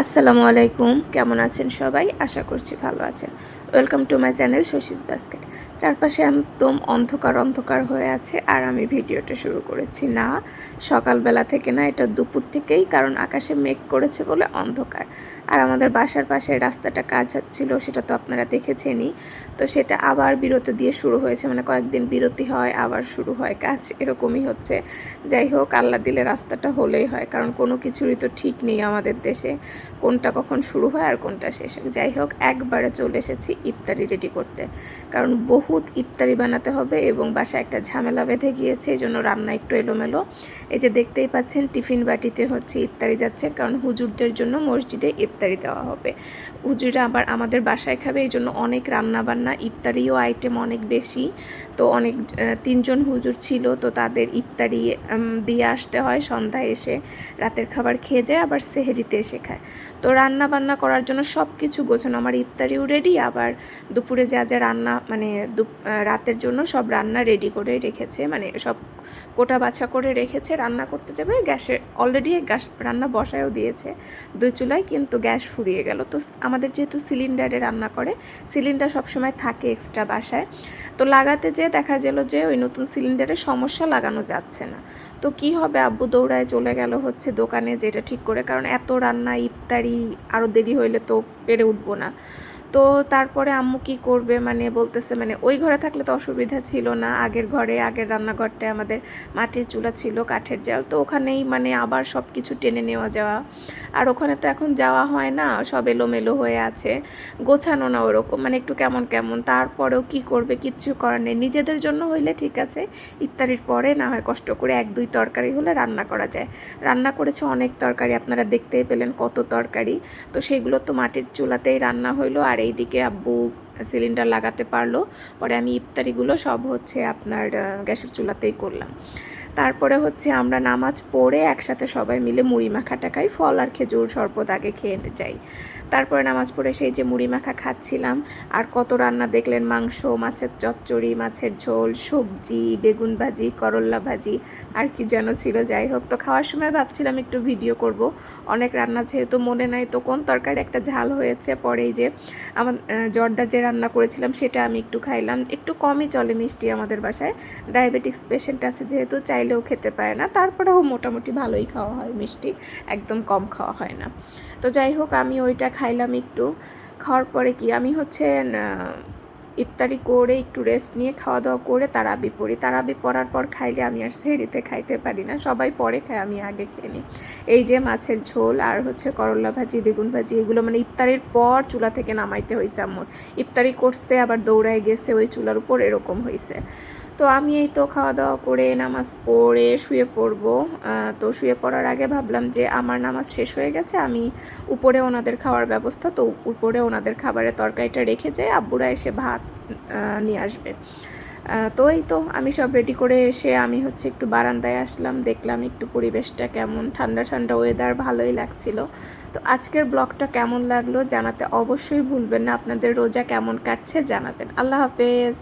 আসসালামু আলাইকুম। কেমন আছেন সবাই? আশা করছি ভালো আছেন। Welcome to my channel Shashi's basket চারপাশে একদম অন্ধকার অন্ধকার হয়ে আছে আর আমি ভিডিওটা শুরু করেছি না। সকালবেলা থেকে না, এটা দুপুর থেকেই কারণ আকাশে মেঘ করেছে বলে অন্ধকার। আর আমাদের বাসার পাশে রাস্তাটা কাজ হচ্ছিল সেটা তো আপনারা দেখেছেনই। তো সেটা আবার বিরতি দিয়ে শুরু হয়েছে মানে কয়েকদিন বিরতি হয়, আবার শুরু হয় কাজ, এরকমই হচ্ছে। যাই হোক, আল্লাহ দিলে রাস্তাটা হলেই হয়, কারণ কোনো কিছুরই তো ঠিক নেই আমাদের দেশে। কোনটা কখন শুরু হয় আর কোনটা শেষ হয়। যাই হোক, একবারে চলে এসেছি ইফতারি রেডি করতে। কারণ বহুত ইফতারি বানাতে হবে এবং বাসায় একটা ঝামেলা বেঁধে গিয়েছে, এই জন্য রান্না একটু এলোমেলো। এই যে দেখতেই পাচ্ছেন, টিফিন বাটিতে হচ্ছে ইফতারি যাচ্ছে, কারণ হুজুরদের জন্য মসজিদে ইফতারি দেওয়া হবে। হুজুরা আবার আমাদের বাসায় খাবে, এই জন্য অনেক রান্না বান্না ইফতারিও আইটেম অনেক বেশি। তো অনেক তিনজন হুজুর ছিল, তো তাদের ইফতারি দিয়ে আসতে হয়, সন্ধ্যায় এসে রাতের খাবার খেয়ে যায়, আবার সেহেরিতে এসে খায়। তো রান্না বান্না করার জন্য সব কিছু গোছানো। আমার ইফতারিও রেডি আবার দুপুরে যা যা রান্না মানে রাতের জন্য সব রান্না রেডি করে রেখেছে মানে সব কোটা বাছা করে রেখেছে। রান্না করতে যাবে, গ্যাসে অলরেডি গ্যাস রান্না বসায়ও দিয়েছে দুই চুলায়, কিন্তু গ্যাস ফুরিয়ে গেল। তো আমাদের যেহেতু সিলিন্ডারে রান্না করে সিলিন্ডার সবসময় থাকে এক্সট্রা বাসায়। তো লাগাতে যেয়ে দেখা গেল যে ওই নতুন সিলিন্ডারে সমস্যা লাগানো যাচ্ছে না। তো কি হবে? আব্বু দৌড়ায় চলে গেল হচ্ছে দোকানে যেটা ঠিক করে। কারণ এত রান্না, ইফতারি আরও দেরি হইলে তো পেরে উঠবো না। তো তারপরে আম্মু কি করবে? মানে বলতেছে মানে ওই ঘরে থাকলে তো অসুবিধা ছিল না। আগের ঘরে, আগের রান্নাঘরটায় আমাদের মাটির চুলা ছিল, কাঠের জাল। তো ওখানেই মানে আবার সব কিছু টেনে নেওয়া যাওয়া। আর ওখানে তো এখন যাওয়া হয় না, সব এলোমেলো হয়ে আছে। গোছানো না ওরকম মানে একটু কেমন কেমন। তারপরেও কি করবে? কিচ্ছু করার নেই। নিজেদের জন্য হইলে ঠিক আছে, ইফতারির পরে না হয় কষ্ট করে এক, দুই তরকারি হলে রান্না করা যায়। রান্না করেছে অনেক তরকারি, আপনারা দেখতেই পেলেন কত তরকারি। তো সেগুলো তো মাটির চুলাতেই রান্না হইল। আর এইদিকে আব্বু সিলিন্ডার লাগাতে পারল। পরে আমি ইফতারিগুলো সব হচ্ছে আপনার গ্যাসের চুলাতেই করলাম। তারপরে হচ্ছে আমরা নামাজ পড়ে একসাথে সবাই মিলে মুড়ি মাখাটা খাই ফল আর খেজুর শরবত আগে খেয়ে যাই। তারপরে নামাজ পড়ে সেই যে মুড়ি মাখা খাচ্ছিলাম আর কত রান্না দেখলেন? মাংস মাছের চচ্চড়ি মাছের ঝোল সবজি বেগুন ভাজি করল্লা ভাজি আর কি যেন ছিল। যাই হোক তো খাওয়ার সময় ভাবছিলাম একটু ভিডিও করব। অনেক রান্না যেহেতু মনে নাই তো কোন তরকারি একটা ঝাল হয়েছে। পরে এই যে আমার আহ, জর্দা যে রান্না করেছিলাম, সেটা আমি একটু খাইলাম। একটু কমই চলে মিষ্টি আমাদের বাসায়। ডায়াবেটিক্স পেশেন্ট আছে যেহেতু, চাইলেও খেতে পায় না। তারপরেও মোটামুটি ভালোই খাওয়া হয় মিষ্টি, একদম কম খাওয়া হয় না। তো যাই হোক, আমি ওইটা খাইলাম একটু। খাওয়ার পরে কি, আমি হচ্ছে ইফতারি করে, একটু রেস্ট নিয়ে খাওয়া দাওয়া করে, তারাবি পড়ি। তারাবি পড়ার পর খাইলে আমি আর সেহরিতে খাইতে পারি না। সবাই পরে খাই আমি আগে খেয়ে নিই। এই যে মাছের ঝোল আর হচ্ছে করলা ভাজি, বেগুন ভাজি, এগুলো মানে ইফতারির পর চুলা থেকে নামাইতে হয়েছে আমার ইফতারি করছে, আবার দৌড়ায় গেছে, ওই চুলার উপর এরকম হয়েছে তো আমি এই তো খাওয়া দাওয়া করে নামাজ পড়ে শুয়ে পড়ব। তো শুয়ে পড়ার আগে ভাবলাম যে আমার নামাজ শেষ হয়ে গেছে, আমি উপরে ওনাদের খাওয়ার ব্যবস্থা, তো উপরে ওনাদের খাবারের তরকারিটা রেখে যাই আব্বুরা এসে ভাত নিয়ে আসবে। তো এই তো আমি সব রেডি করে এসে আমি হচ্ছে একটু বারান্দায় আসলাম, দেখলাম একটু পরিবেশটা কেমন, ঠান্ডা ঠান্ডা ওয়েদার ভালোই লাগছিল। তো আজকের ব্লগটা কেমন লাগল জানাতে অবশ্যই ভুলবেন না, আপনাদের রোজা কেমন কাটছে জানাবেন। আল্লাহ হাফেজ।